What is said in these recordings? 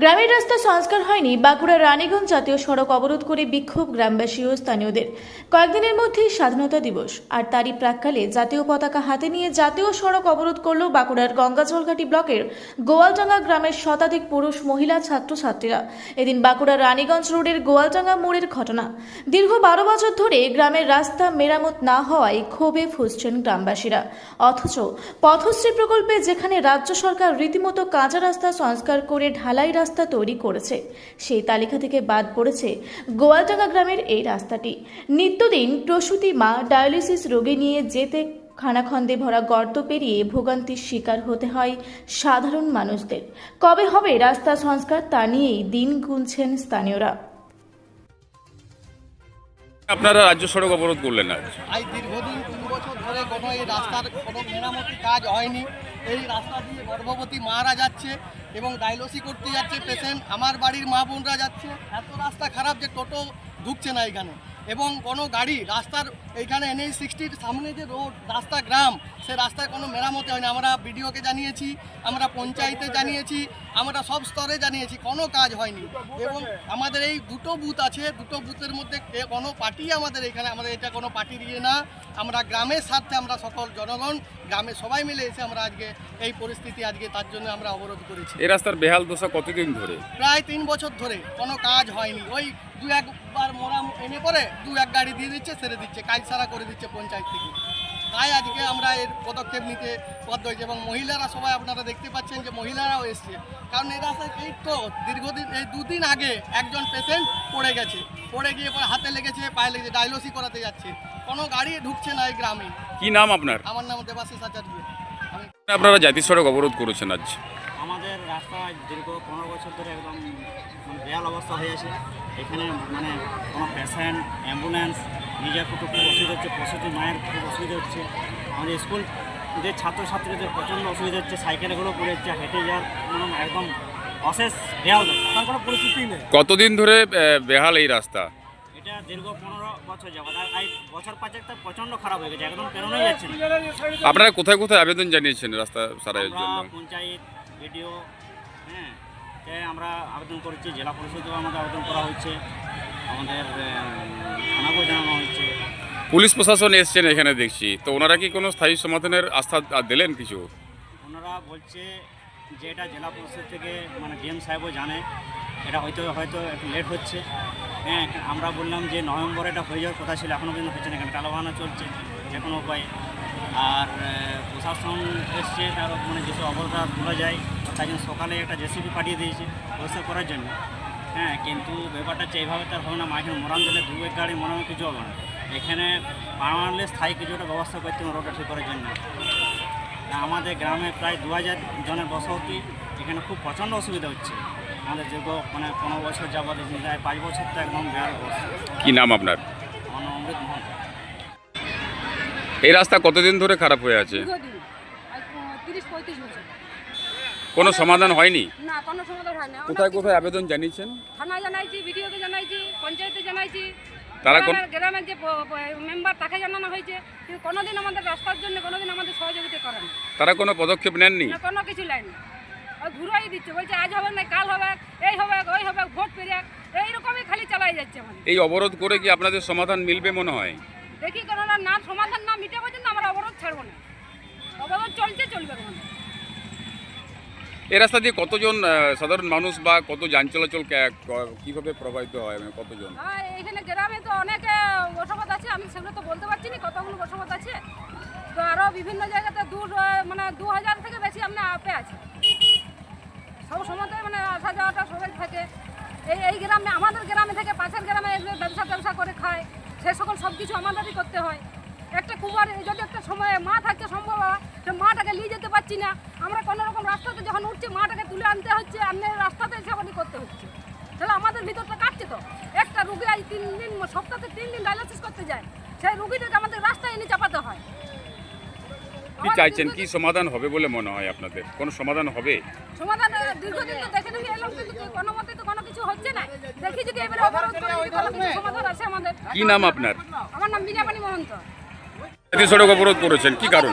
গ্রামের রাস্তা সংস্কার হয়নি, বাঁকুড়া রানীগঞ্জ জাতীয় সড়ক অবরোধ করে বিক্ষোভ গ্রামবাসী ও স্থানীয়দের। কয়েকদিনের মধ্যেই স্বাধীনতা দিবস, আর তারই প্রাককালে জাতীয় পতাকা হাতে নিয়ে জাতীয় সড়ক অবরোধ করল বাঁকুড়ার গঙ্গাজলঘাটি ব্লকের গোয়ালডাঙ্গা গ্রামের শতাধিক পুরুষ, মহিলা, ছাত্রছাত্রীরা। এদিন বাঁকুড়া রানীগঞ্জ রোডের গোয়ালডাঙ্গা মোড়ের ঘটনা। দীর্ঘ বারো বছর ধরে গ্রামের রাস্তা মেরামত না হওয়ায় ক্ষোভে ফুসছেন গ্রামবাসীরা। অথচ পথশ্রী প্রকল্পে যেখানে রাজ্য সরকার রীতিমতো কাঁচা রাস্তা সংস্কার করে ঢালাই রাস্তা তৈরি করেছে। সেই তালিকা থেকে বাদ পড়েছে গোয়ালটাকা গ্রামের এই রাস্তাটি। নিত্যদিন প্রসূতি মা ডায়ালিসিস রোগী নিয়ে যেতে খানাখন্দে ভরা গর্ত পেরিয়ে ভোগান্তির শিকার হতে হয় সাধারণ মানুষদের। কবে হবে রাস্তা সংস্কার তা নিয়েই দিন গুনছেন স্থানীয়রা। আপনারা রাজ্য সড়ক অবরোধ করলেন আজ। দীর্ঘদিন তিন বছর ধরে কোনো এই রাস্তার কোনো মেরামতি কাজ হয়নি। এই রাস্তা দিয়ে গর্ভবতী মারা যাচ্ছে এবং ডায়ালসি করতে যাচ্ছে পেশেন্ট। আমার বাড়ির মা বোনরা যাচ্ছে। এত রাস্তা খারাপ যে টোটো ঢুকছে না এখানে। এবং কোনো গাড়ি রাস্তার এইখানে এনএই সিক্সটির সামনে যে রোড, রাস্তা গ্রাম, সে রাস্তায় কোনো মেরামতি হয়নি। আমরা বিডিওকে জানিয়েছি, আমরা পঞ্চায়েতে জানিয়েছি, আমরা সব স্তরে জানিয়েছি, কোনো কাজ হয়নি। এবং আমাদের এই দুটো বুথ আছে, দুটো বুথের মধ্যে কোনো পার্টি আমাদের এখানে, আমাদের এটা কোনো পার্টির ইয়ে না। আমরা গ্রামের স্বার্থে আমরা সকল জনগণ গ্রামে সবাই মিলে এসে আমরা আজকে এই পরিস্থিতি আজকে তার জন্য আমরা অবরোধ করেছি। এই রাস্তার বেহাল দশা কতদিন ধরে? প্রায় তিন বছর ধরে কোনো কাজ হয়নি। ওই দু একবার মরাম এনে পরে দু এক গাড়ি দিয়ে দিচ্ছে ছেড়ে দিচ্ছে কাজ সারা করে দিচ্ছে পঞ্চায়েত থেকে। তাই আজকে আমরা এর পদক্ষেপ নিতে বাধ্য হয়েছি এবং মহিলারা সবাই আপনারা দেখতে পাচ্ছেন যে মহিলারাও এসছে। কারণ এই রাস্তায় এই তো দীর্ঘদিন এই দুদিন আগে একজন পেশেন্ট পড়ে গেছে। পড়ে গিয়ে পরে হাতে লেগেছে পায়ে লেগেছে ডায়ালোসি করাতে যাচ্ছে। কোনো গাড়ি ঢুকছে না এই গ্রামে। কি নাম আপনার? আমার নাম দেবাশিস আচার্য। আপনারা জাতীয় সড়ক অবরোধ করেছেন আজ। রাস্তা দীর্ঘ পনেরো বছর ধরে একদম মানে বেহাল অবস্থা হয়ে আছে। এখানে মানে কোনো পেশেন্ট অ্যাম্বুলেন্স নিজের খুব খুব অসুবিধা হচ্ছে প্রসূতি মায়ের খুব অসুবিধা হচ্ছে। আমাদের স্কুল যে ছাত্রছাত্রীদের প্রচণ্ড অসুবিধা হচ্ছে সাইকেলগুলো পড়ে যাচ্ছে হেঁটে যাওয়ার মানে একদম অশেষ বেহাল তার কোনো পরিস্থিতি নেই। কতদিন ধরে বেহাল এই রাস্তা? এটা দীর্ঘ পনেরো বছর যাবত আর এই বছর পাঁচেকটা প্রচণ্ড খারাপ হয়ে গেছে একদম পেরোনোই যাচ্ছে না। আপনারা কোথায় কোথায় আবেদন জানিয়েছেন রাস্তা সারাইয়ের জন্য? পঞ্চায়েত বিডিও আমরা আবেদন করেছি জেলা পরিষদেও আমাদের আবেদন করা হচ্ছে আমাদের থানাকেও জানানো হচ্ছে পুলিশ প্রশাসন এসছেন এখানে দেখছি। তো ওনারা কি কোনো স্থায়ী সমাধানের আস্থা দিলেন কিছু? ওনারা বলছে যে এটা জেলা পরিষদ থেকে মানে ডিএম সাহেবও জানে এটা হয়তো হয়তো একটু লেট হচ্ছে। হ্যাঁ আমরা বললাম যে নভেম্বরে এটা হয়ে যাওয়ার কথা ছিল এখনও কিন্তু হচ্ছে না এখানে টালাবাহানা চলছে যে কোনো উপায়ে। আর প্রশাসন এসছে তার মানে যেসব অবরোধ তোলা যায় তাই জন্য সকালে একটা জেসিবি পাঠিয়ে দিয়েছে পরিষ্কার করার জন্য। হ্যাঁ কিন্তু ব্যাপারটা হচ্ছে এইভাবে তার হবে না। মাঝে মরান দিলে দু এক গাড়ি মরানো কিছু হবে না। এখানে পারমানেন্টলি স্থায়ী কিছু একটা ব্যবস্থা করতে হবে রোডটা ঠিক করার জন্য। আমাদের গ্রামে প্রায় দু হাজার জনের বসতি এখানে খুব প্রচণ্ড অসুবিধা হচ্ছে। আমাদের দীর্ঘ মানে পনেরো বছর যাবত পাঁচ বছর তো একদম অবস্থা। কি নাম আপনার? আমার অমৃত মোহন এই রাস্তা কতদিন ধরে খারাপ হয়ে আছে? কোনো সমাধান হয়নি? না কোনো সমাধান হয় না কোথায় কোথায় আবেদন জানিয়েছেন? থানায় জানাইছি বিডিওকে জানাইছি পঞ্চায়েতে জানাইছি। তারা কোন গ্রামের- গ্রামের যে মেম্বার তাকে জানানো হয়েছে। কিন্তু কোনোদিন আমাদের রাস্তার জন্য কোনোদিন আমাদের সহযোগিতা করেন। তারা কোনো পদক্ষেপ নেননি? কোনো কিছু লাইন না ওই ঘুরাই দিচ্ছে বলছে আজ হবে না কাল হবে এই হবে ওই হবে ভোট পেরিয়ে এইরকমই খালি চালাই যাচ্ছে আমাদের। এই অবরোধ করে কি আপনাদের সমাধান মিলবে মনে হয়? দেখি কোনো না সমাধান না মিটে পর্যন্ত আমরা অবরোধ ছাড়বো না। অবরোধ চলছে চলবে এই রাস্তা দিয়ে কতজন সাধারণ মানুষ বা কত যান চলাচল কীভাবে প্রভাবিত হয় মানে কতজন? এখানে গ্রামে তো অনেক বসবাস আছে আমি সেগুলো তো বলতে পারছি না কতগুলো বসবাস আছে। তো আরও বিভিন্ন জায়গাতে দু মানে দু হাজার থেকে বেশি আমরা আপে আছে। সব সময়তে মানে আসা যাওয়াটা সবাই থাকে। এই এই গ্রামে আমাদের গ্রামে থেকে পাশের গ্রামে ব্যবসা ব্যবসা করে খায়। সে সকল সব কিছু আমাদেরই করতে হয়। একটা কুমার যদি একটা সময়ে মা থাকতে সম্ভব হয় সে মাটাকে নিয়ে যেতে পারছি না। আমরা কোনো রকম রাস্তাতে যখন উঠছি মাটাকে তুলে আনতে হচ্ছে আর রাস্তাতে সেখানে করতে হচ্ছে। তাহলে আমাদের ভিতরটা কাটছে তো। একটা রুগী আজ তিন দিন সপ্তাহে তিন দিন ডায়ালিসিস করতে যায়। সেই রুগীটাকে আমাদের রাস্তায় এনে চাপাতে হয়। কি চাইছেন? কি সমাধান হবে বলে মনে হয় আপনাদের? কোনো সমাধান হবে? সমাধান দীর্ঘদিন তো দেখে দেখে এলাম কিন্তু কোনো মতে তো কোনো কিছু হচ্ছে না। দেখি যদি এবারে অবরোধ করে কোনো কিছু কি নাম আপনার? আমার নাম বিনাপানি মহন্ত। জাতীয় সড়ক অবরোধ করেছেন কি কারণ?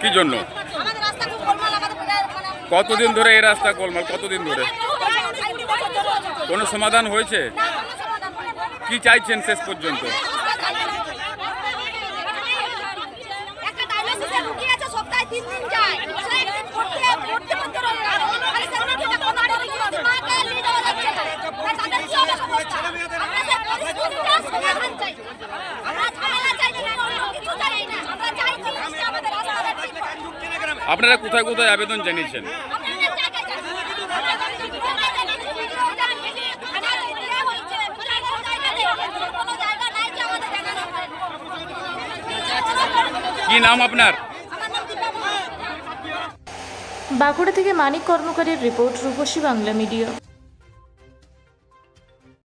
কি জন্য? আমাদের রাস্তা খুব গোলমাল আমাদের মানে কতদিন ধরে এই রাস্তা গোলমাল কতদিন ধরে? কোনো সমাধান হয়েছে। কি চাইছেন শেষ পর্যন্ত ডায়ালিসিসের রুগী আছে সপ্তাহে তিন দিন যায় সে একদিন পড়তে পড়তে পড়তে রোগ আর সেখানে থেকে কোনো ডায়ালিসিস মাকে নিয়ে যাওয়া যাচ্ছে না আর তাদের কি হবে অবস্থা আমরা যে পরিস্থিতিটা সমাধান চাই আমরা ঝামেলা চাইছি না অন্য কিছু চাই না আমরা চাইছি যে আমাদের রাস্তাটা ঠিক হয় আপনারা কোথায় কোথায় আবেদন জানিয়েছেন। কি নাম আপনার। বাঁকুড়া থেকে মানিক কর্মকারের রিপোর্ট রূপসী বাংলা মিডিয়া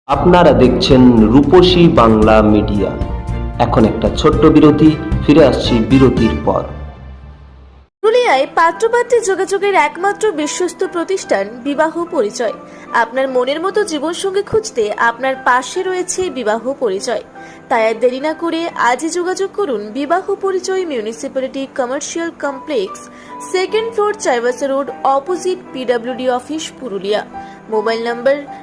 আপনারা দেখছেন রূপসী বাংলা মিডিয়া এখন একটা ছোট্ট বিরতি ফিরে আসছি বিরতির পর পুরুলিয়ায় পাত্রপাত্রী যোগাযোগের একমাত্র বিশ্বস্ত প্রতিষ্ঠান বিবাহ পরিচয়। আপনার মনের মতো জীবনসঙ্গী খুঁজতে আপনার পাশে রয়েছে বিবাহ পরিচয়। তাই আর দেরি না করে আজই যোগাযোগ করুন বিবাহ পরিচয় municipality commercial complex, second floor Chaibasa road, opposite PWD office Purulia. Mobile number